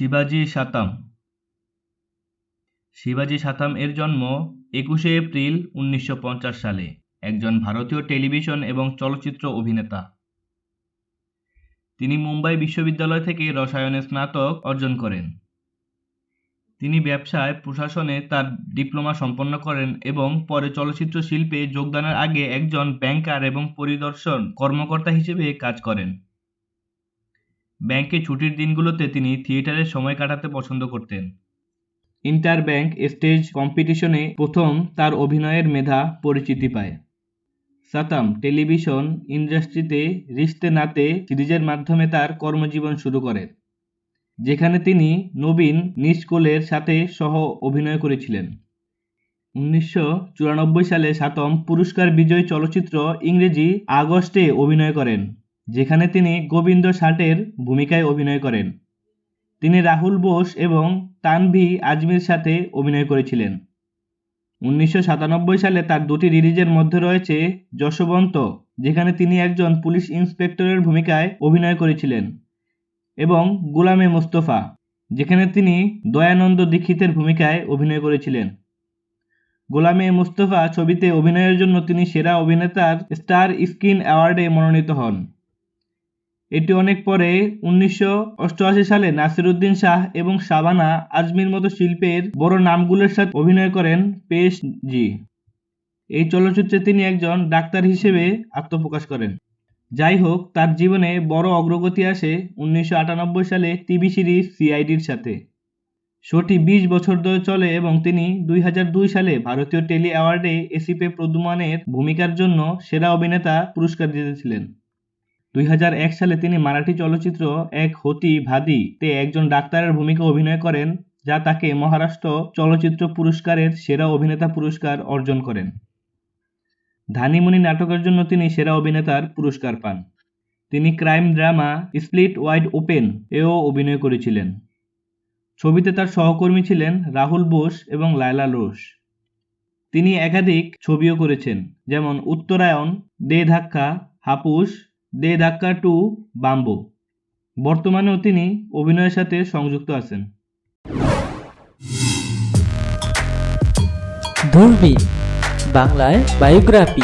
শিবাজি সাতাম। শিবাজি সাতাম এর জন্ম একুশে এপ্রিল উনিশশো পঞ্চাশ সালে, একজন ভারতীয় টেলিভিশন এবং চলচ্চিত্র অভিনেতা। তিনি মুম্বাই বিশ্ববিদ্যালয় থেকে রসায়নে স্নাতক অর্জন করেন। তিনি ব্যবসায়, প্রশাসনে তার ডিপ্লোমা সম্পন্ন করেন এবং পরে চলচ্চিত্র শিল্পে যোগদানের আগে একজন ব্যাংকার এবং পরিদর্শন কর্মকর্তা হিসেবে কাজ করেন। ব্যাংকে ছুটির দিনগুলোতে তিনি থিয়েটারে সময় কাটাতে পছন্দ করতেন। ইন্টার ব্যাংক স্টেজ কম্পিটিশনে প্রথম তার অভিনয়ের মেধা পরিচিতি পায়। সাতাম টেলিভিশন ইন্ডাস্ট্রিতে রিস্তে নাতে সিরিজের মাধ্যমে তার কর্মজীবন শুরু করেন যেখানে তিনি নবীন নিশকোলের সাথে সহ অভিনয় করেছিলেন। উনিশশো চুরানব্বই সালে সাতম পুরস্কার বিজয়ী চলচ্চিত্র ইংরেজি আগস্টে অভিনয় করেন। যেখানে তিনি গোবিন্দ ষাটের ভূমিকায় অভিনয় করেন। তিনি রাহুল বোস এবং তানভি আজমির সাথে অভিনয় করেছিলেন। উনিশশো সাতানব্বই সালে তার দুটি রিলিজের মধ্যে রয়েছে যশবন্ত, যেখানে তিনি একজন পুলিশ ইন্সপেক্টরের ভূমিকায় অভিনয় করেছিলেন, এবং গুলামে মোস্তফা, যেখানে তিনি দয়ানন্দ দীক্ষিতের ভূমিকায় অভিনয় করেছিলেন। গোলামে মোস্তফা ছবিতে অভিনয়ের জন্য তিনি সেরা অভিনেতার স্টার স্ক্রিন অ্যাওয়ার্ডে মনোনীত হন। এটি অনেক পরে উনিশশো অষ্টআশি সালে নাসিরুদ্দিন শাহ এবং শাবানা আজমির মতো শিল্পের বড় নামগুলোর সাথে অভিনয় করেন পেশ জি এই চলচ্চিত্রে তিনি একজন ডাক্তার হিসেবে আত্মপ্রকাশ করেন। যাই হোক, তার জীবনে বড় অগ্রগতি আসে উনিশশো আটানব্বই সালে টিভি সিরিজ সিআইডির সাথে। শোটি বিশ বছর ধরে চলে এবং তিনি দুই হাজার দুই সালে ভারতীয় টেলি অ্যাওয়ার্ডে এসিপে প্রদুমানের ভূমিকার জন্য সেরা অভিনেতা পুরস্কার জিতেছিলেন। দুই হাজার এক সালে তিনি মারাঠি চলচ্চিত্র এক হতি ভাদি তে একজন ডাক্তারের ভূমিকা অভিনয় করেন, যা তাকে মহারাষ্ট্র চলচ্চিত্র পুরস্কারের সেরা অভিনেতা পুরস্কার অর্জন করেন। ধানিমণি নাটকের জন্য তিনি সেরা অভিনেতার পুরস্কার পান। তিনি crime drama split wide open এও অভিনয় করেছিলেন। ছবিতে তার সহকর্মী ছিলেন রাহুল বোস এবং লায়লা লোস তিনি একাধিক ছবিও করেছেন, যেমন উত্তরায়ণ দে ধাক্কা হাপুস দে ধাক্কা টু বাম্বু। বর্তমানেও তিনি অভিনয়ের সাথে সংযুক্ত আছেন। বাংলায় বায়োগ্রাফি।